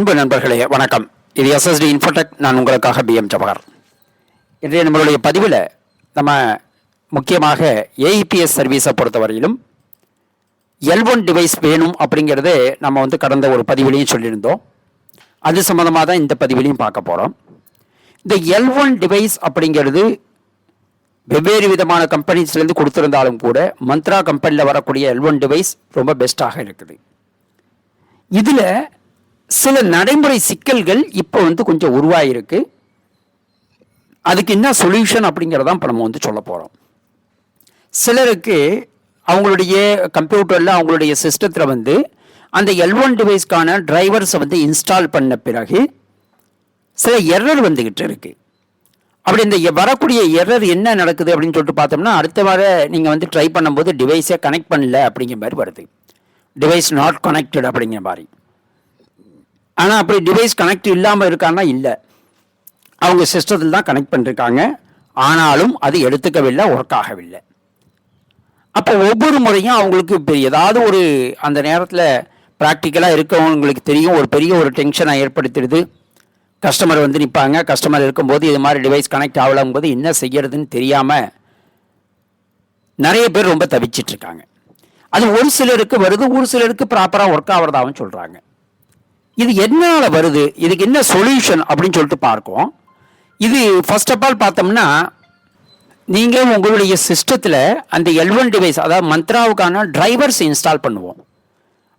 அன்பு நண்பர்களே வணக்கம். இது எஸ்எஸ்டி இன்ஃபோடெக் நான் உங்களுக்காக பிஎம் ஜவஹர் இன்றைய நம்மளுடைய பதிவில் நம்ம முக்கியமாக ஏஇபிஎஸ் சர்வீஸை பொறுத்தவரையிலும் எல் ஒன் டிவைஸ் வேணும் அப்படிங்கிறது நம்ம வந்து கடந்த ஒரு பதிவிலையும் சொல்லியிருந்தோம். அது சம்மந்தமாக தான் இந்த பதிவிலையும் பார்க்க போகிறோம் இந்த எல் ஒன் டிவைஸ் அப்படிங்கிறது வெவ்வேறு விதமான கம்பெனிஸ்லேருந்து கொடுத்துருந்தாலும் கூட மந்த்ரா கம்பெனியில் வரக்கூடிய எல் ஒன் டிவைஸ் ரொம்ப பெஸ்ட்டாக இருக்குது. இதில் சில நடைமுறை சிக்கல்கள் இப்போ வந்து கொஞ்சம் உருவாயிருக்கு. அதுக்கு என்ன சொல்யூஷன் அப்படிங்கிறதான் இப்போ நம்ம வந்து சொல்ல போகிறோம் சிலருக்கு அவங்களுடைய கம்ப்யூட்டரில் அவங்களுடைய சிஸ்டத்தில் வந்து அந்த எல் ஒன் டிவைஸ்க்கான டிரைவர்ஸை வந்து இன்ஸ்டால் பண்ண பிறகு சில எரர் வந்துக்கிட்டு இருக்குது அப்படி இந்த வரக்கூடிய எரர் என்ன நடக்குது அப்படின்னு சொல்லிட்டு பார்த்தோம்னா அடுத்த வார நீங்கள் வந்து ட்ரை பண்ணும்போது டிவைஸை கனெக்ட் பண்ணல அப்படிங்கிற மாதிரி வருது. டிவைஸ் நாட் கனெக்டட் அப்படிங்கிற மாதிரி. ஆனால் அப்படி டிவைஸ் கனெக்ட் இல்லாமல் இருக்கான்னா இல்லை. அவங்க சிஸ்டத்தில் தான் கனெக்ட் பண்ணிருக்காங்க. ஆனாலும் அது எடுத்துக்கவில்லை ஒர்க் ஆகவில்லை. அப்போ ஒவ்வொரு முறையும் அவங்களுக்கு இப்போ ஏதாவது ஒரு அந்த நேரத்தில் ப்ராக்டிக்கலாக இருக்கவங்களுக்கு தெரியும். ஒரு பெரிய ஒரு டென்ஷனை ஏற்படுத்திடுது. கஸ்டமர் வந்து நிற்பாங்க கஸ்டமர் இருக்கும்போது இது மாதிரி டிவைஸ் கனெக்ட் ஆகலாம் போது என்ன செய்யறதுன்னு தெரியாமல் நிறைய பேர் ரொம்ப தவிச்சிட்டு இருக்காங்க. அது ஒரு சிலருக்கு வருது ஒரு சிலருக்கு ப்ராப்பராக ஒர்க் ஆகிறதாகவும் சொல்கிறாங்க இது எதனால வருது? இதுக்கு என்ன சொல்யூஷன் அப்படின்னு சொல்லிட்டு பார்க்கும். இது ஃபர்ஸ்ட் ஆஃப் ஆல் பார்த்தோம்னா நீங்கள் உங்களுடைய சிஸ்டத்தில் அந்த எல்வன் டிவைஸ் அதாவது மந்த்ராவுக்கான டிரைவர்ஸ் இன்ஸ்டால் பண்ணுவோம்.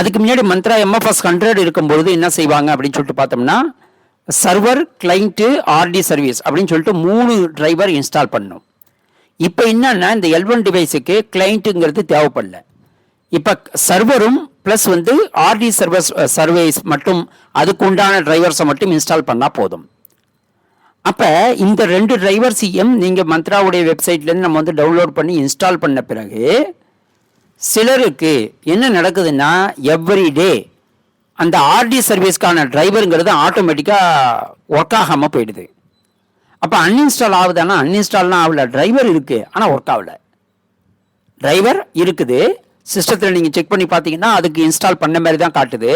அதுக்கு முன்னாடி மந்த்ரா எம்எஃப்எஸ் ஹண்ட்ரட் இருக்கும்பொழுது என்ன செய்வாங்க அப்படின்னு சொல்லிட்டு பார்த்தோம்னா சர்வர் கிளைண்ட்டு ஆர்டி சர்வீஸ் அப்படின்னு சொல்லிட்டு மூணு டிரைவர் இன்ஸ்டால் பண்ணும். இப்போ என்னென்னா இந்த எல்வன் டிவைஸுக்கு கிளைண்ட்டுங்கிறது தேவைப்படல. இப்போ சர்வரும் ப்ளஸ் வந்து ஆர்டி சர்வஸ் சர்வீஸ் மட்டும் அதுக்கு உண்டான டிரைவர்ஸை மட்டும் இன்ஸ்டால் பண்ணால் போதும். அப்போ இந்த ரெண்டு டிரைவர்ஸையும் நீங்கள் மந்த்ராவுடைய வெப்சைட்லேருந்து நம்ம வந்து டவுன்லோட் பண்ணி இன்ஸ்டால் பண்ண பிறகு சிலருக்கு என்ன நடக்குதுன்னா எவ்ரி டே அந்த ஆர்டி சர்வீஸ்க்கான டிரைவருங்கிறது ஆட்டோமேட்டிக்காக ஒர்க் ஆகாமல் போயிடுது. அப்போ அன்இன்ஸ்டால் ஆகுதுன்னா அன்இன்ஸ்டால்லாம் ஆகல. டிரைவர் இருக்குது ஆனால் ஒர்க் ஆகல. டிரைவர் இருக்குது சிஸ்டத்தில் நீங்கள் செக் பண்ணி பார்த்தீங்கன்னா அதுக்கு இன்ஸ்டால் பண்ண மாதிரி தான் காட்டுது.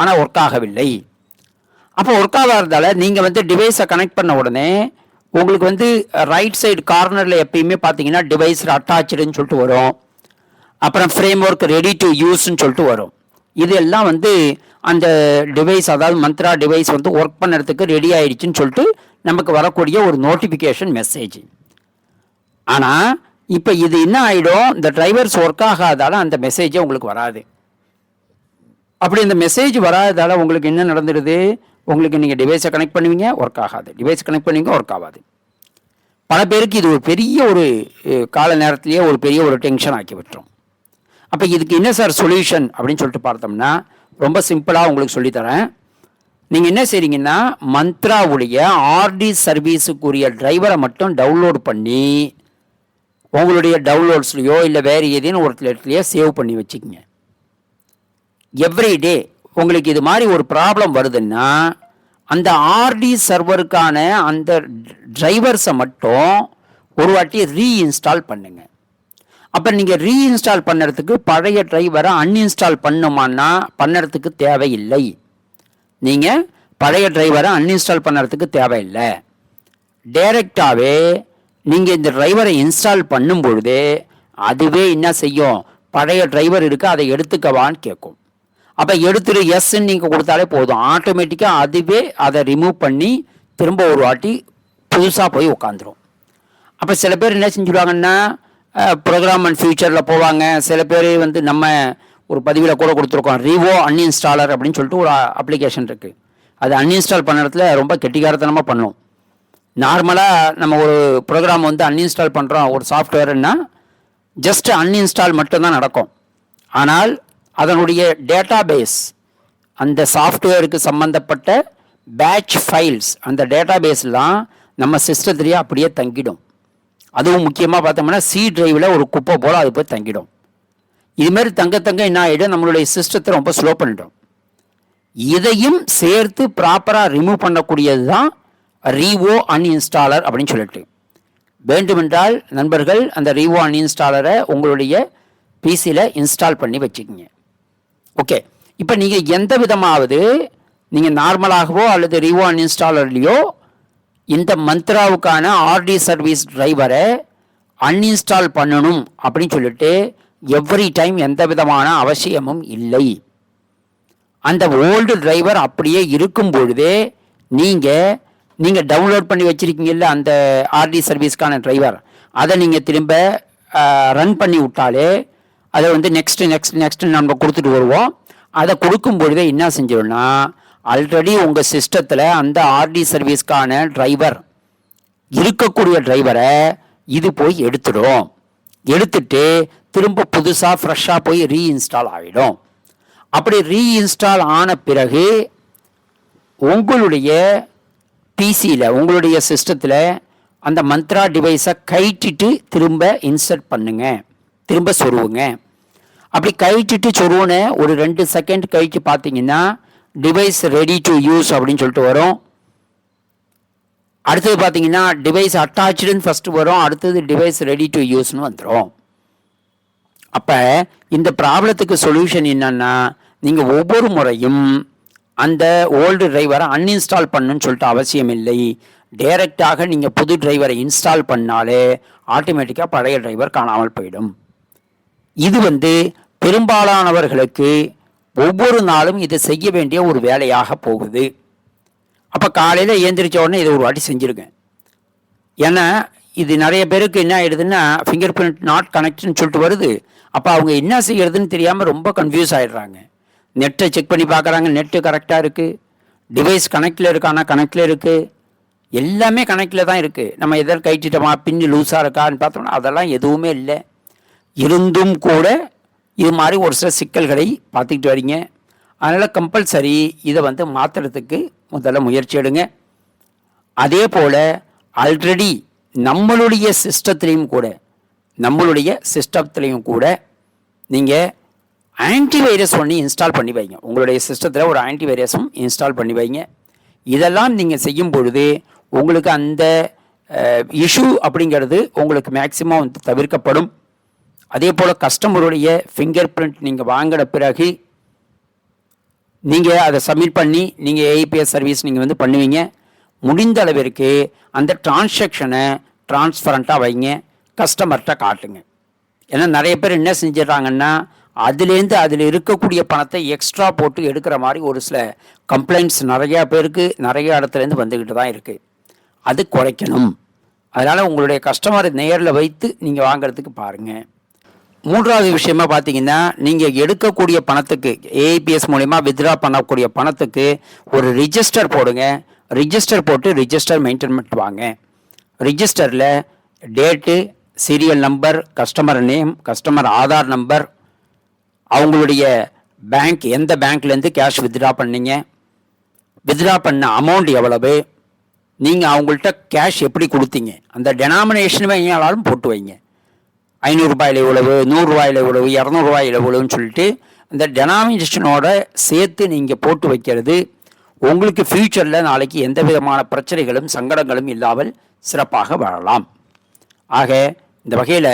ஆனால் ஒர்க் ஆகவில்லை. அப்போ ஒர்க் ஆகாததால் நீங்கள் வந்து டிவைஸை கனெக்ட் பண்ண உடனே உங்களுக்கு வந்து ரைட் சைடு கார்னரில் எப்பயுமே பார்த்தீங்கன்னா டிவைஸ் அட்டாச்சுடுன்னு சொல்லிட்டு வரும். அப்புறம் ஃப்ரேம் ஒர்க் ரெடி டு யூஸ்ன்னு சொல்லிட்டு வரும். இது எல்லாம் வந்து அந்த டிவைஸ் அதாவது மந்த்ரா டிவைஸ் வந்து ஒர்க் பண்ணுறதுக்கு ரெடி ஆயிடுச்சுன்னு சொல்லிட்டு நமக்கு வரக்கூடிய ஒரு நோட்டிஃபிகேஷன் மெசேஜ் ஆனால் இப்போ இது என்ன ஆகிடும் இந்த டிரைவர்ஸ் ஒர்க் ஆகாதால அந்த மெசேஜே உங்களுக்கு வராது. அப்படி இந்த மெசேஜ் வராததால் உங்களுக்கு என்ன நடந்துடுது? உங்களுக்கு நீங்கள் டிவைஸை கனெக்ட் பண்ணுவீங்க ஒர்க் ஆகாது. டிவைஸ் கனெக்ட் பண்ணுவீங்க ஒர்க் ஆகாது. பல பேருக்கு இது ஒரு பெரிய ஒரு கால நேரத்திலேயே ஒரு பெரிய ஒரு டென்ஷன் ஆக்கி விட்டுரும். அப்போ இதுக்கு என்ன சார் சொல்யூஷன் அப்படின்னு சொல்லிட்டு பார்த்தோம்னா ரொம்ப சிம்பிளாக உங்களுக்கு சொல்லித்தரேன் நீங்கள் என்ன செய்றீங்கன்னா மந்த்ராவுடைய ஆர்டி சர்வீஸுக்குரிய டிரைவரை மட்டும் டவுன்லோட் பண்ணி உங்களுடைய டவுன்லோட்ஸ்லையோ இல்லை வேறு ஏதேனும் ஒரு இடத்துலையோ சேவ் பண்ணி வச்சுக்கோங்க. எவ்ரி டே உங்களுக்கு இது மாதிரி ஒரு ப்ராப்ளம் வருதுன்னா அந்த ஆர்டி சர்வருக்கான அந்த டிரைவர்ஸை மட்டும் ஒரு வாட்டி ரீஇன்ஸ்டால் பண்ணுங்கள் அப்போ நீங்கள் ரீஇன்ஸ்டால் பண்ணுறதுக்கு பழைய டிரைவரை அன்இன்ஸ்டால் பண்ணுமான்னா பண்ணுறதுக்கு தேவையில்லை. நீங்கள் பழைய டிரைவரை அன்இன்ஸ்டால் பண்ணுறதுக்கு தேவையில்லை. டைரெக்டாகவே நீங்கள் இந்த டிரைவரை இன்ஸ்டால் பண்ணும் பொழுதே அதுவே என்ன செய்யும்? பழைய டிரைவர் இருக்குது அதை எடுத்துக்கவான்னு கேட்கும். அப்போ எடுத்துரு எஸ்ன்னு நீங்கள் கொடுத்தாலே போதும். ஆட்டோமேட்டிக்காக அதுவே அதை ரிமூவ் பண்ணி திரும்ப ஒரு வாட்டி புதுசாக போய் உட்காந்துரும். அப்போ சில பேர் என்ன செஞ்சுடுவாங்கன்னா ப்ரோக்ராம் அண்ட் ஃபியூச்சரில் போவாங்க. சில பேர் வந்து நம்ம ஒரு பதிவில் கூட கொடுத்துருக்கோம். ரிவோ அன்இன்ஸ்டாலர் அப்படின்னு சொல்லிட்டு ஒரு அப்ளிகேஷன் இருக்குது அது அன்இன்ஸ்டால் பண்ண இடத்துல ரொம்ப கெட்டிகாரத்தனமாக பண்ணும். நார்மலாக நம்ம ஒரு ப்ரோக்ராம் வந்து அன்இன்ஸ்டால் பண்ணுறோம் ஒரு சாஃப்ட்வேர்னா ஜஸ்ட் அன்இன்ஸ்டால் மட்டும்தான் நடக்கும். ஆனால் அதனுடைய டேட்டா பேஸ் அந்த சாஃப்ட்வேருக்கு சம்மந்தப்பட்ட பேட்ச் ஃபைல்ஸ் அந்த டேட்டா பேஸ்லாம் நம்ம சிஸ்டத்துலேயே அப்படியே தங்கிடும். அதுவும் முக்கியமாக பார்த்தோம்னா சி டிரைவில் ஒரு குப்பை போல் அது போய் தங்கிடும். இதுமாரி தங்க தங்க என்ன ஆகிடும் நம்மளுடைய சிஸ்டத்தை ரொம்ப ஸ்லோ பண்ணிடும். இதையும் சேர்த்து ப்ராப்பராக ரிமூவ் பண்ணக்கூடியது தான் ரீவோ அன்இன்ஸ்டாலர் அப்படின்னு சொல்லிட்டு. வேண்டுமென்றால் நண்பர்கள் அந்த ரீவோ அன்இன்ஸ்டாலரை உங்களுடைய பிசியில் இன்ஸ்டால் பண்ணி வச்சுக்கிங்க. ஓகே இப்போ நீங்கள் எந்த விதமாவது நீங்கள் நார்மலாகவோ அல்லது ரீவோ அன்இன்ஸ்டாலர்லேயோ இந்த மந்த்ராவுக்கான ஆர்டி சர்வீஸ் டிரைவரை அன்இன்ஸ்டால் பண்ணணும் அப்படின்னு சொல்லிட்டு எவ்ரி டைம் எந்த விதமான அவசியமும் இல்லை. அந்த ஓல்டு டிரைவர் அப்படியே இருக்கும் பொழுதே நீங்கள் நீங்கள் டவுன்லோட் பண்ணி வச்சுருக்கீங்கல்ல அந்த ஆர்டி சர்வீஸ்க்கான டிரைவர் அதை நீங்கள் திரும்ப ரன் பண்ணி விட்டாலே அதை வந்து நெக்ஸ்ட் நெக்ஸ்ட் நெக்ஸ்ட் நம்ம கொடுத்துட்டு வருவோம். அதை கொடுக்கும் பொழுதே என்ன செஞ்சிடும்னா ஆல்ரெடி உங்கள் சிஸ்டத்தில் அந்த ஆர்டி சர்வீஸ்க்கான டிரைவர் இருக்கக்கூடிய டிரைவரை இது போய் எடுத்துடும். எடுத்துட்டு திரும்ப புதுசாக ஃப்ரெஷ்ஷாக போய் ரீஇன்ஸ்டால் ஆகிடும் அப்படி ரீஇன்ஸ்டால் ஆன பிறகு உங்களுடைய பிசியில் உங்களுடைய சிஸ்டத்தில் அந்த மந்த்ரா டிவைஸை கைட்டிட்டு திரும்ப இன்சர்ட் பண்ணுங்க. திரும்ப சொருவுங்க. அப்படி கைட்டிட்டு சொருவுன்னு ஒரு ரெண்டு செகண்ட் கழித்து பார்த்தீங்கன்னா டிவைஸ் ரெடி டு யூஸ் அப்படின்னு சொல்லிட்டு வரும். அடுத்தது பார்த்தீங்கன்னா டிவைஸ் அட்டாச்சுன்னு ஃபஸ்ட்டு வரும். அடுத்தது டிவைஸ் ரெடி டு யூஸ்னு வந்துடும் அப்போ இந்த ப்ராப்ளத்துக்கு சொல்யூஷன் என்னென்னா நீங்கள் ஒவ்வொரு முறையும் அந்த ஓல்டு டிரைவரை அன்இன்ஸ்டால் பண்ணுன்னு சொல்லிட்டு அவசியம் இல்லை. டைரெக்டாக நீங்கள் புது டிரைவரை இன்ஸ்டால் பண்ணாலே ஆட்டோமேட்டிக்காக பழைய டிரைவர் காணாமல் போயிடும். இது வந்து பெரும்பாலானவர்களுக்கு ஒவ்வொரு நாளும் இதை செய்ய வேண்டிய ஒரு வேலையாக போகுது. அப்போ காலையில் ஏந்திரிச்ச உடனே இதை ஒரு வாட்டி செஞ்சுருக்கேன். ஏன்னா இது நிறைய பேருக்கு என்ன ஆயிடுதுன்னா ஃபிங்கர் பிரிண்ட் நாட் கனெக்ட்னு சொல்லிட்டு வருது. அப்போ அவங்க என்ன செய்கிறதுன்னு தெரியாமல் ரொம்ப கன்ஃபியூஸ் ஆயிடுறாங்க. நெட்டை செக் பண்ணி பார்க்குறாங்க. நெட்டு கரெக்டாக இருக்குது டிவைஸ் கனெக்டில் இருக்கானா கனெக்டில் இருக்குது எல்லாமே கனெக்டில் தான் இருக்குது நம்ம எதாவது கைட்டிட்டோமா பின்னு லூஸாக இருக்கான்னு பார்த்தோம்னா அதெல்லாம் எதுவுமே இல்லை. இருந்தும் கூட இது மாதிரி ஒரு சில சிக்கல்களை பார்த்துக்கிட்டு வரீங்க. அதனால் கம்பல்சரி இதை வந்து மாற்றுறதுக்கு முதல்ல முயற்சி எடுங்க. அதே போல் ஆல்ரெடி நம்மளுடைய சிஸ்டத்துலேயும் கூட நம்மளுடைய சிஸ்டத்துலேயும் கூட நீங்கள் ஆன்டிவைரஸ் ஒன்று இன்ஸ்டால் பண்ணி வைங்க. உங்களுடைய சிஸ்டத்தில் ஒரு ஆன்டிவைரஸும் இன்ஸ்டால் பண்ணி வைங்க. இதெல்லாம் நீங்கள் செய்யும் பொழுது உங்களுக்கு அந்த இஷ்யூ அப்படிங்கிறது உங்களுக்கு மேக்சிமம் வந்து தவிர்க்கப்படும். அதே போல் கஸ்டமருடைய ஃபிங்கர் பிரிண்ட் நீங்கள் வாங்கின பிறகு நீங்கள் அதை சப்மிட் பண்ணி நீங்கள் ஏஐபிஎஸ் சர்வீஸ் நீங்கள் வந்து பண்ணுவீங்க. முடிந்த அளவிற்கு அந்த டிரான்சாக்ஷனை டிரான்ஸ்பரண்ட்டாக வைங்க. கஸ்டமர்கிட்ட காட்டுங்க. ஏன்னா நிறைய பேர் என்ன செஞ்சிடறாங்கன்னா அதுலேருந்து அதில் இருக்கக்கூடிய பணத்தை எக்ஸ்ட்ரா போட்டு எடுக்கிற மாதிரி ஒரு சில கம்ப்ளைண்ட்ஸ் நிறையா பேருக்கு நிறைய இடத்துலேருந்து வந்துக்கிட்டு தான் இருக்குது அது குறைக்கணும். அதனால் உங்களுடைய கஸ்டமரை நேரில் வைத்து நீங்கள் வாங்குறதுக்கு பாருங்கள் மூன்றாவது விஷயமா பார்த்தீங்கன்னா நீங்கள் எடுக்கக்கூடிய பணத்துக்கு ஏஐபிஎஸ் மூலிமா வித்ட்ரா பண்ணக்கூடிய பணத்துக்கு ஒரு ரிஜிஸ்டர் போடுங்க. ரிஜிஸ்டர் போட்டு ரிஜிஸ்டர் மெயின்டைன்மெண்ட் வாங்க. ரிஜிஸ்டரில் date serial number customer name customer Aadhaar number அவங்களுடைய பேங்க் எந்த பேங்க்லேருந்து கேஷ் வித்ட்ரா பண்ணீங்க? வித்ட்ரா பண்ண அமௌண்ட் எவ்வளவு? நீங்கள் அவங்கள்ட்ட கேஷ் எப்படி கொடுத்தீங்க? அந்த டெனாமினேஷனுமே வைங்களாலும் போட்டு வைங்க. ஐநூறுரூபாயில் இவ்வளவு நூறுரூவாயில் இவ்வளவு இரநூறுவாயில் இவ்வளவுன்னு சொல்லிட்டு அந்த டெனாமினேஷனோட சேர்த்து நீங்கள் போட்டு வைக்கிறது உங்களுக்கு ஃப்யூச்சரில் நாளைக்கு எந்த விதமான பிரச்சனைகளும் சங்கடங்களும் இல்லாமல் சிறப்பாக வாழலாம். ஆக இந்த வகையில்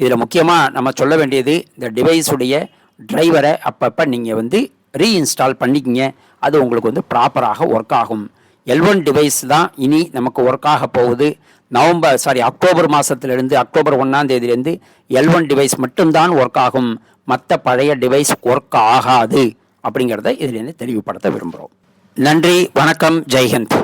இதில் முக்கியமாக நம்ம சொல்ல வேண்டியது இந்த டிவைஸுடைய டிரைவரை அப்பப்போ நீங்கள் வந்து ரீஇன்ஸ்டால் பண்ணிக்கிங்க. அது உங்களுக்கு வந்து ப்ராப்பராக ஒர்க் ஆகும். எல் ஒன் டிவைஸ் தான் இனி நமக்கு ஒர்க் ஆக போகுது. நவம்பர் சாரி அக்டோபர் மாதத்துலேருந்து அக்டோபர் ஒன்றாம் தேதியிலேருந்து எல் ஒன் டிவைஸ் மட்டும்தான் ஒர்க் ஆகும். மற்ற பழைய டிவைஸ் ஒர்க் ஆகாது. அப்படிங்கிறத இதிலேருந்து தெளிவுபடுத்த விரும்புகிறோம் நன்றி வணக்கம் ஜெய்ஹந்த்.